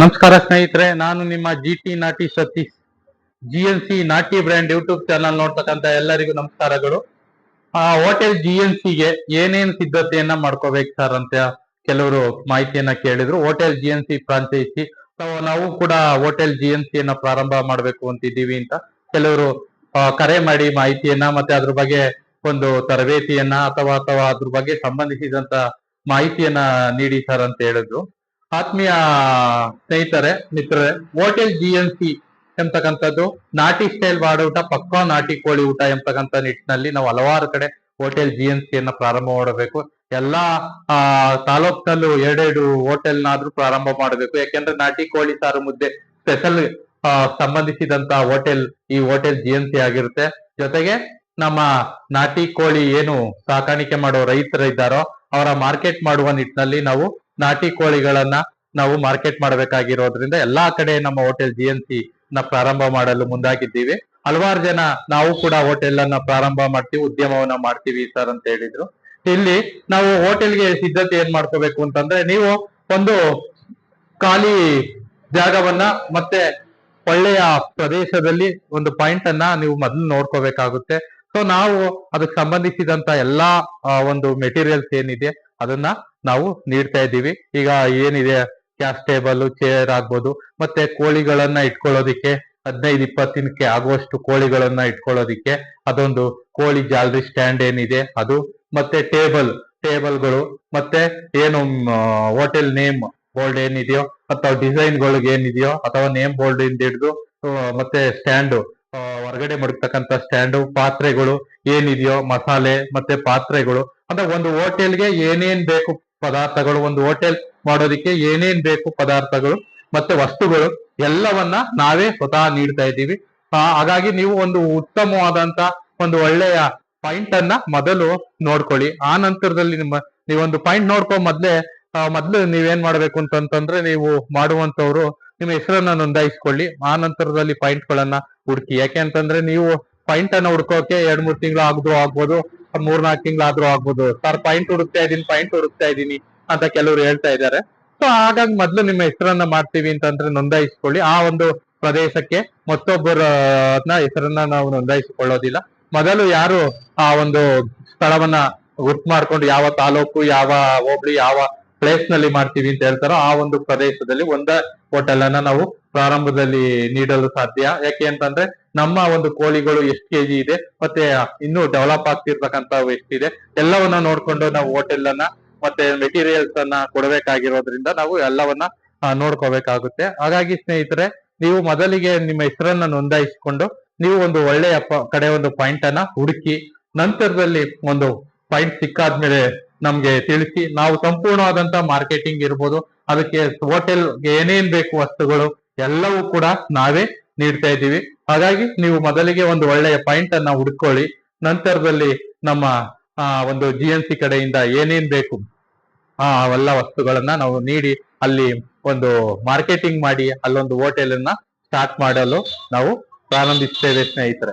ನಮಸ್ಕಾರ ಸ್ನೇಹಿತರೆ, ನಾನು ನಿಮ್ಮ ಜಿ ಟಿ ನಾಟಿ ಸತೀಶ್ ಜಿ ಎನ್ ಸಿ ನಾಟಿ ಬ್ರ್ಯಾಂಡ್ ಯೂಟ್ಯೂಬ್ ಚಾನಲ್ ನೋಡ್ತಕ್ಕಂತ ಎಲ್ಲರಿಗೂ ನಮಸ್ಕಾರಗಳು. ಆ ಹೋಟೆಲ್ ಜಿ ಎನ್ ಸಿಗೆ ಏನೇನ್ ಸಿದ್ಧತೆಯನ್ನ ಮಾಡ್ಕೋಬೇಕು ಸರ್ ಅಂತ ಕೆಲವರು ಮಾಹಿತಿಯನ್ನ ಕೇಳಿದ್ರು. Hotel G N C franchise. ನಾವು ಕೂಡ ಹೋಟೆಲ್ ಜಿ ಎನ್ ಸಿಯನ್ನ ಪ್ರಾರಂಭ ಮಾಡ್ಬೇಕು ಅಂತಿದ್ದೀವಿ ಅಂತ ಕೆಲವರು ಕರೆ ಮಾಡಿ ಮಾಹಿತಿಯನ್ನ ಮತ್ತೆ ಅದ್ರ ಬಗ್ಗೆ ಒಂದು ತರಬೇತಿಯನ್ನ ಅಥವಾ ಅಥವಾ ಅದ್ರ ಬಗ್ಗೆ ಸಂಬಂಧಿಸಿದಂತ ಮಾಹಿತಿಯನ್ನ ನೀಡಿ ಸರ್ ಅಂತ ಹೇಳಿದ್ರು. ಆತ್ಮೀಯ ಸ್ನೇಹಿತರೆ, ಮಿತ್ರರೇ, ಹೋಟೆಲ್ ಜಿ ಎನ್ ಸಿ ಎಂತಕ್ಕಂಥದ್ದು, ನಾಟಿ ಸ್ಟೈಲ್ ಬಾಡೂಟ ಪಕ್ಕಾ ನಾಟಿ ಕೋಳಿ ಊಟ ಎಂಬತಕ್ಕಂಥ ನಿಟ್ಟಿನಲ್ಲಿ ನಾವು ಹಲವಾರು ಕಡೆ ಹೋಟೆಲ್ ಜಿ ಎನ್ ಸಿಯನ್ನು ಪ್ರಾರಂಭ ಮಾಡಬೇಕು. ಎಲ್ಲಾ, ಆ, ತಾಲೂಕ್ನಲ್ಲೂ ಎರಡೆರಡು ಹೋಟೆಲ್ನಾದ್ರೂ ಪ್ರಾರಂಭ ಮಾಡಬೇಕು. ಯಾಕೆಂದ್ರೆ ನಾಟಿ ಕೋಳಿ ಸಾರು ಮುದ್ದೆ ಸ್ಪೆಷಲ್ ಸಂಬಂಧಿಸಿದಂತ ಹೋಟೆಲ್, ಈ ಹೋಟೆಲ್ ಜಿ ಎನ್ ಸಿ ಆಗಿರುತ್ತೆ. ಜೊತೆಗೆ ನಮ್ಮ ನಾಟಿ ಕೋಳಿ ಏನು ಸಾಕಾಣಿಕೆ ಮಾಡೋ ರೈತರು ಇದ್ದಾರೋ ಅವರ ಮಾರ್ಕೆಟ್ ಮಾಡುವ ನಿಟ್ಟಿನಲ್ಲಿ ನಾವು ನಾಟಿ ಕೋಳಿಗಳನ್ನ ನಾವು ಮಾರ್ಕೆಟ್ ಮಾಡಬೇಕಾಗಿರೋದ್ರಿಂದ ಎಲ್ಲಾ ಕಡೆ ನಮ್ಮ ಹೋಟೆಲ್ ಜಿ ಎನ್ ಸಿ ನ ಪ್ರಾರಂಭ ಮಾಡಲು ಮುಂದಾಗಿದ್ದೀವಿ. ಹಲವಾರು ಜನ ನಾವು ಕೂಡ ಹೋಟೆಲ್ ಅನ್ನ ಪ್ರಾರಂಭ ಮಾಡ್ತೀವಿ, ಉದ್ಯಮವನ್ನ ಮಾಡ್ತೀವಿ ಸರ್ ಅಂತ ಹೇಳಿದ್ರು. ಇಲ್ಲಿ ನಾವು ಹೋಟೆಲ್ಗೆ ಸಿದ್ಧತೆ ಏನ್ ಮಾಡ್ಕೋಬೇಕು ಅಂತಂದ್ರೆ ನೀವು ಒಂದು ಖಾಲಿ ಜಾಗವನ್ನ ಮತ್ತೆ ಒಳ್ಳೆಯ ಪ್ರದೇಶದಲ್ಲಿ ಒಂದು ಪಾಯಿಂಟ್ ಅನ್ನ ನೀವು ಮೊದಲು ನೋಡ್ಕೋಬೇಕಾಗುತ್ತೆ. ಸೊ ನಾವು ಅದಕ್ಕೆ ಸಂಬಂಧಿಸಿದಂತ ಎಲ್ಲಾ ಒಂದು ಮೆಟೀರಿಯಲ್ಸ್ ಏನಿದೆ, ಅದನ್ನ ನಾವು ನೀಡ್ತಾ ಇದ್ದೀವಿ. ಈಗ ಏನಿದೆ? ಕ್ಯಾಸ್ಟ್ ಟೇಬಲ್ ಚೇರ್ ಆಗ್ಬೋದು. ಮತ್ತೆ ಕೋಳಿಗಳನ್ನ ಇಟ್ಕೊಳ್ಳೋದಿಕ್ಕೆ, ಹದಿನೈದು, ಇಪ್ಪತ್ತಿನಕ್ಕೆ ಆಗುವಷ್ಟು ಕೋಳಿಗಳನ್ನ ಇಟ್ಕೊಳ್ಳೋದಿಕ್ಕೆ ಅದೊಂದು ಕೋಳಿ ಜಾಲರಿ ಸ್ಟ್ಯಾಂಡ್ ಏನಿದೆ ಅದು. ಮತ್ತೆ ಟೇಬಲ್ ಟೇಬಲ್ಗಳು ಮತ್ತೆ ಏನು ಹೋಟೆಲ್ ನೇಮ್ ಬೋರ್ಡ್ ಏನಿದೆಯೋ, ಅಥವಾ ಡಿಸೈನ್ಗಳಿಗೆ ಏನಿದೆಯೋ, ಅಥವಾ ನೇಮ್ ಬೋರ್ಡ್ ಇಂದ ಹಿಡಿದು ಮತ್ತೆ ಸ್ಟ್ಯಾಂಡ್ ಹೊರಗಡೆ ಮಡಗ್ತಕ್ಕಂತ ಸ್ಟ್ಯಾಂಡು ಪಾತ್ರೆಗಳು ಏನಿದೆಯೋ, ಮಸಾಲೆ, ಮತ್ತೆ ಪಾತ್ರೆಗಳು. ಅಂದ್ರೆ ಒಂದು ಹೋಟೆಲ್ಗೆ ಏನೇನ್ ಬೇಕು ಪದಾರ್ಥಗಳು ಒಂದು ಹೋಟೆಲ್ ಮಾಡೋದಿಕ್ಕೆ ಏನೇನ್ ಬೇಕು ಪದಾರ್ಥಗಳು ಮತ್ತೆ ವಸ್ತುಗಳು ಎಲ್ಲವನ್ನ ನಾವೇ ಸ್ವತಃ ನೀಡ್ತಾ ಇದ್ದೀವಿ. ಹಾಗಾಗಿ ನೀವು ಒಂದು ಉತ್ತಮವಾದಂತ ಒಂದು ಒಳ್ಳೆಯ ಪಾಯಿಂಟ್ ಅನ್ನ ಮೊದಲು ನೋಡ್ಕೊಳ್ಳಿ. ಆ ನಂತರದಲ್ಲಿ ನಿಮ್ಮ, ನೀವೊಂದು ಪಾಯಿಂಟ್ ನೋಡ್ಕೊಂಡ್ ಮೊದ್ಲೇ ಮೊದ್ಲು ನೀವೇನ್ ಮಾಡ್ಬೇಕು ಅಂತಂತಂದ್ರೆ ನೀವು ಮಾಡುವಂತವ್ರು ನಿಮ್ಮ ಹೆಸರನ್ನ ನೋಂದಾಯಿಸ್ಕೊಳ್ಳಿ. ಆ ನಂತರದಲ್ಲಿ ಪಾಯಿಂಟ್ ಗಳನ್ನ ಹುಡುಕಿ. ಯಾಕೆ ಅಂತಂದ್ರೆ ನೀವು ಪಾಯಿಂಟ್ ಅನ್ನ ಹುಡ್ಕೋಕೆ ಎರಡ್ ಮೂರ್ ತಿಂಗಳು ಆದ್ರೂ ಆಗ್ಬೋದು ಮೂರ್ ನಾಲ್ಕು ತಿಂಗಳು ಆದ್ರೂ ಆಗ್ಬೋದು. ಸರ್ ಪಾಯಿಂಟ್ ಹುಡುಕ್ತಾ ಇದೀನಿ ಪಾಯಿಂಟ್ ಹುಡುಕ್ತಾ ಇದೀನಿ ಅಂತ ಕೆಲವರು ಹೇಳ್ತಾ ಇದ್ದಾರೆ. ಸೊ ಹಾಗಾಗಿ ಮೊದ್ಲು ನಿಮ್ಮ ಹೆಸರನ್ನ ಮಾಡ್ತೀವಿ ಅಂತಂದ್ರೆ ನೋಂದಾಯಿಸ್ಕೊಳ್ಳಿ. ಆ ಒಂದು ಪ್ರದೇಶಕ್ಕೆ ಮತ್ತೊಬ್ಬರ ಹೆಸರನ್ನ ನಾವು ನೋಂದಾಯಿಸಿಕೊಳ್ಳೋದಿಲ್ಲ. ಮೊದಲು ಯಾರು ಆ ಒಂದು ಸ್ಥಳವನ್ನ ಗುರ್ತು ಮಾಡ್ಕೊಂಡು ಯಾವ ತಾಲೂಕು, ಯಾವ ಹೋಬಳಿ, ಯಾವ ಪ್ಲೇಸ್ನಲ್ಲಿ ಮಾಡ್ತೀವಿ ಅಂತ ಹೇಳ್ತಾರೋ ಆ ಒಂದು ಪ್ರದೇಶದಲ್ಲಿ ಒಂದ ಹೋಟೆಲ್ ಅನ್ನ ನಾವು ಪ್ರಾರಂಭದಲ್ಲಿ ನೀಡಲು ಸಾಧ್ಯ. ಯಾಕೆ ಅಂತಂದ್ರೆ ನಮ್ಮ ಒಂದು ಕೋಳಿಗಳು ಎಷ್ಟು ಕೆಜಿ ಇದೆ, ಮತ್ತೆ ಇನ್ನೂ ಡೆವಲಪ್ ಆಗ್ತಿರ್ತಕ್ಕಂತ ಎಷ್ಟಿದೆ, ಎಲ್ಲವನ್ನ ನೋಡ್ಕೊಂಡು ನಾವು ಹೋಟೆಲ್ ಅನ್ನ ಮತ್ತೆ ಮೆಟೀರಿಯಲ್ಸ್ ಅನ್ನ ಕೊಡಬೇಕಾಗಿರೋದ್ರಿಂದ ನಾವು ಎಲ್ಲವನ್ನ ನೋಡ್ಕೋಬೇಕಾಗುತ್ತೆ. ಹಾಗಾಗಿ ಸ್ನೇಹಿತರೆ, ನೀವು ಮೊದಲಿಗೆ ನಿಮ್ಮ ಹೆಸರನ್ನ ನೋಂದಾಯಿಸಿಕೊಂಡು ನೀವು ಒಂದು ಒಳ್ಳೆಯ ಕಡೆ ಒಂದು ಪಾಯಿಂಟ್ ಅನ್ನ ಹುಡುಕಿ, ನಂತರದಲ್ಲಿ ಒಂದು ಪಾಯಿಂಟ್ ಸಿಕ್ಕಾದ್ಮೇಲೆ ನಮ್ಗೆ ತಿಳಿಸಿ, ನಾವು ಸಂಪೂರ್ಣವಾದಂತ ಮಾರ್ಕೆಟಿಂಗ್ ಇರ್ಬೋದು, ಅದಕ್ಕೆ ಹೋಟೆಲ್ ಏನೇನ್ ಬೇಕು ವಸ್ತುಗಳು, ಎಲ್ಲವೂ ಕೂಡ ನಾವೇ ನೀಡ್ತಾ ಇದ್ದೀವಿ. ಹಾಗಾಗಿ ನೀವು ಮೊದಲಿಗೆ ಒಂದು ಒಳ್ಳೆಯ ಪಾಯಿಂಟ್ ಅನ್ನ ಹುಡ್ಕೊಳ್ಳಿ, ನಂತರದಲ್ಲಿ ನಮ್ಮ ಒಂದು ಜಿ ಎನ್ ಸಿ ಕಡೆಯಿಂದ ಏನೇನ್ ಬೇಕು, ಆ ಅವೆಲ್ಲ ವಸ್ತುಗಳನ್ನ ನಾವು ನೀಡಿ, ಅಲ್ಲಿ ಒಂದು ಮಾರ್ಕೆಟಿಂಗ್ ಮಾಡಿ, ಅಲ್ಲೊಂದು ಹೋಟೆಲ್ ಅನ್ನ ಸ್ಟಾರ್ಟ್ ಮಾಡಲು ನಾವು ಪ್ರಾರಂಭಿಸ್ತೇವೆ ಸ್ನೇಹಿತರೆ.